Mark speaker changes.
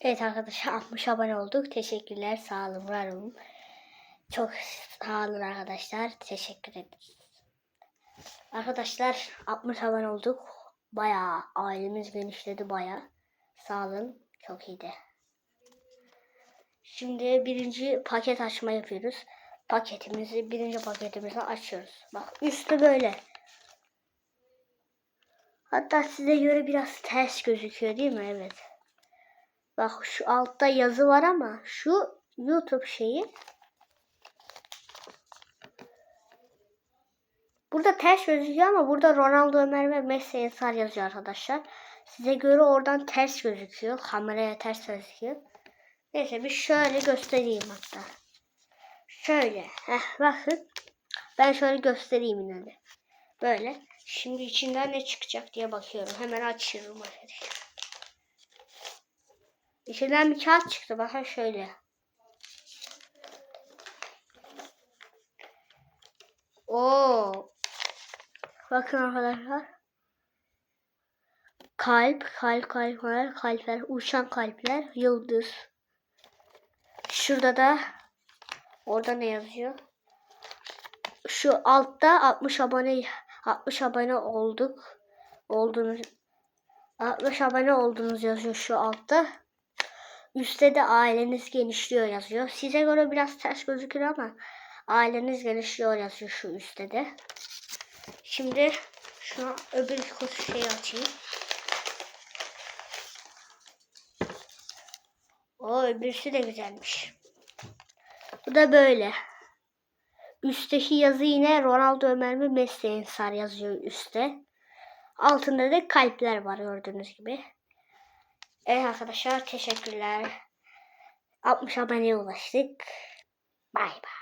Speaker 1: Evet arkadaşlar 60 abone olduk. Teşekkürler. Sağ olun. Var olun. Çok sağ olun arkadaşlar. Teşekkür ederiz. Arkadaşlar 60 abone olduk. Bayağı ailemiz genişledi bayağı. Sağ olun. Çok iyiydi. Şimdi birinci paket açma yapıyoruz. Paketimizi birinci paketimizi açıyoruz. Bak üstü böyle. Hatta size göre biraz ters gözüküyor değil mi? Evet. Bak şu altta yazı var ama şu YouTube şeyi Burada ters gözüküyor ama burada Ronaldo Ömer ve Messi Ensar yazıyor arkadaşlar. Size göre oradan ters gözüküyor. Kameraya ters gözüküyor. Neyse bir şöyle göstereyim hatta. Şöyle. Heh, bakın. Ben şöyle göstereyim yine de. Böyle. Şimdi içinden ne çıkacak diye bakıyorum. Hemen açıyorum arkadaşlar. İçinden bir kağıt çıktı. Bakın şöyle. Oo. Bakın arkadaşlar. Kalp, kalp, kalpler, kalpler, uçan kalpler, yıldız. Şurada da orada ne yazıyor? Şu altta 60 abone 60 abone olduk. Oldunuz 60 abone oldunuz yazıyor şu altta. Üstte de aileniz genişliyor yazıyor. Size göre biraz ters gözükür ama aileniz genişliyor yazıyor şu üstte de. Şimdi şuna öbür şeyi açayım. O öbürsü de güzelmiş. Bu da böyle. Üstteki yazı yine Ronaldo Ömer mi Messi Ensar yazıyor üstte. Altında da kalpler var gördüğünüz gibi. Evet arkadaşlar teşekkürler. 60 aboneye ulaştık. Bay bay.